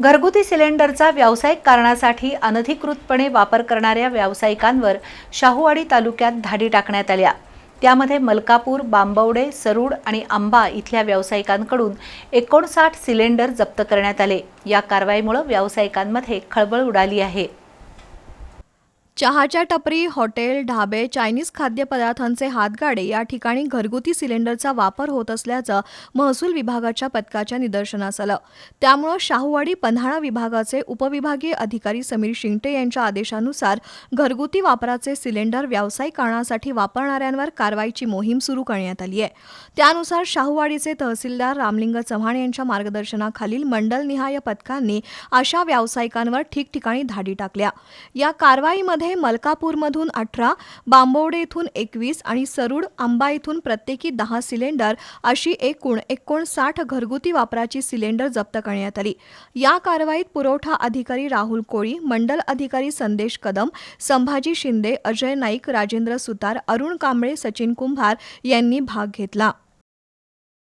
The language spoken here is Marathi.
घरगुती सिलेंडरचा व्यावसायिक कारणासाठी अनधिकृतपणे वापर करणाऱ्या व्यावसायिकांवर शाहूवाडी तालुक्यात धाडी टाकण्यात आल्या. त्यामध्ये मलकापूर बांबवडे सरूड आणि आंबा इथल्या व्यावसायिकांकडून एकोणसाठ सिलेंडर जप्त करण्यात आले. या कारवाईमुळे व्यावसायिकांमध्ये खळबळ उडाली आहे. चहाच्या टपरी हॉटेल ढाबे चायनीज खाद्यपदार्थांचे हातगाडे या ठिकाणी घरगुती सिलेंडरचा वापर होत असल्याचं महसूल विभागाच्या पथकाच्या निदर्शनास आलं. त्यामुळं शाहूवाडी पन्हाळा विभागाचे उपविभागीय अधिकारी समीर शिंगटे यांच्या आदेशानुसार घरगुती वापराचे सिलेंडर व्यावसायिक कारणासाठी वापरणाऱ्यांवर कारवाईची मोहीम सुरू करण्यात आली आहे. त्यानुसार शाहूवाडीचे तहसीलदार रामलिंग चव्हाण यांच्या मार्गदर्शनाखालील मंडलनिहाय पथकांनी अशा व्यावसायिकांवर ठिकठिकाणी धाडी टाकल्या. या कारवाईमध्ये मलकापूरमधून अठरा बांबवडे इथून एकवीस आणि सरूड आंबा इथून प्रत्येकी दहा सिलेंडर अशी एकूण एकोणसाठ घरगुती वापराची सिलेंडर जप्त करण्यात आली. या कारवाईत पुरवठा अधिकारी राहुल कोळी मंडल अधिकारी संदेश कदम संभाजी शिंदे अजय नाईक राजेंद्र सुतार अरुण कांबळे सचिन कुंभार यांनी भाग घेतला.